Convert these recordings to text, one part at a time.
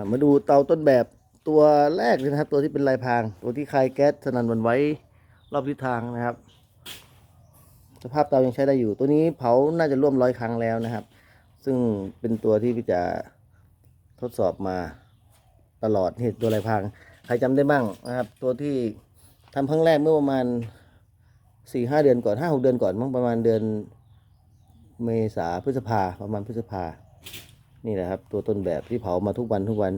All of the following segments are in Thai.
ามาดูเตาต้นแบบตัวแรกเลยนะครับ ตัวที่เป็นลายพราง ตัวที่คลายแก๊สสนันวันไว้รอบทิศทางนะครับ สภาพเตายังใช้ได้อยู่ ตัวนี้เผาน่าจะร่วมร้อยครั้งแล้วนะครับ ซึ่งเป็นตัวที่พี่จะทดสอบมาตลอดนี่ตัวลายพราง ใครจำได้บ้างนะครับ ตัวที่ทำครั้งแรกเมื่อประมาณสี่ห้าเดือนก่อนห้าหกเดือนก่อนมั้งประมาณเดือนเมษาพฤษภาประมาณพฤษภา นี่แหละครับ ตัวต้นแบบที่เผามาทุกวันทุกวัน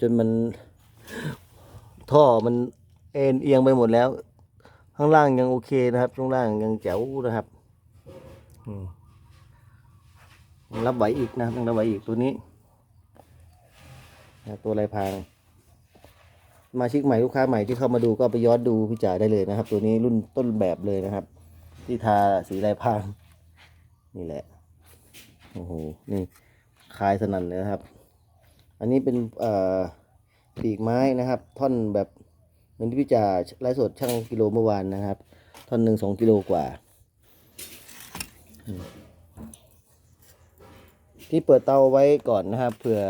จนมันท่อมันเอ็นเอียงไปหมดแล้ว ข้างล่างยังโอเคนะครับข้างล่างยังแจ๋วนะครับยังรับไหวอีกนะครับยังรับไหวอีกตัวนี้นะตัวลายพรางมาชิกใหม่ลูกค้าใหม่ที่เข้ามาดูก็ไปย้อนดูพี่จ่าได้เลยนะครับ ตัวนี้รุ่นต้นแบบเลยนะครับ ที่ทาสีลายพรางนี่แหละโอ้โหนี่ คลายสนั่นเลยนะครับ อันนี้เป็นปีกไม้นะครับ ท่อนแบบเหมือนที่พี่จ่าไลฟ์สดช่างกิโลเมื่อวานนะครับ ท่อนหนึ่งสองกิโลกว่า ที่เปิดเตาไว้ก่อนนะครับเผื่อ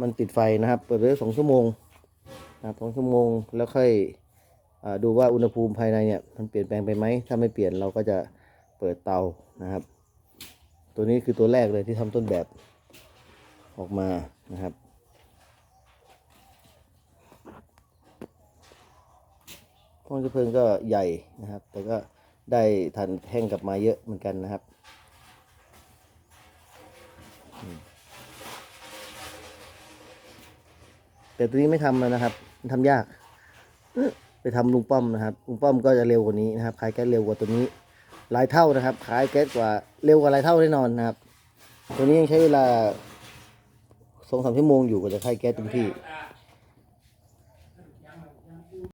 มันติดไฟนะครับ เปิดไว้สองชั่วโมงนะครับสองชั่วโมงแล้วค่อยอดูว่าอุณหภูมิภายในเนี่ยมันเปลี่ยนแปลงไปไหมถ้าไม่เปลี่ยนเราก็จะเปิดเตานะครับ ตัวนี้คือตัวแรกเลยที่ทำต้นแบบออกมานะครับ ห้องเชื้อเพลิงก็ใหญ่นะครับ แต่ก็ได้ทันแห้งกลับมาเยอะเหมือนกันนะครับแต่ตัวนี้ไม่ทำแล้วนะครับ มันทำยาก ไปทำลุงป้อมนะครับ ลุงป้อมก็จะเร็วกว่านี้นะครับขายแก๊สเร็วกว่าตัวนี้ หลายเท่านะครับ ขายแก๊สกว่าเร็วกว่าหลายเท่าแน่นอนนะครับ ตัวนี้ยังใช้เวลาสองสามชั่วโมงอยู่กว่าจะใช้แก๊สเต็มที่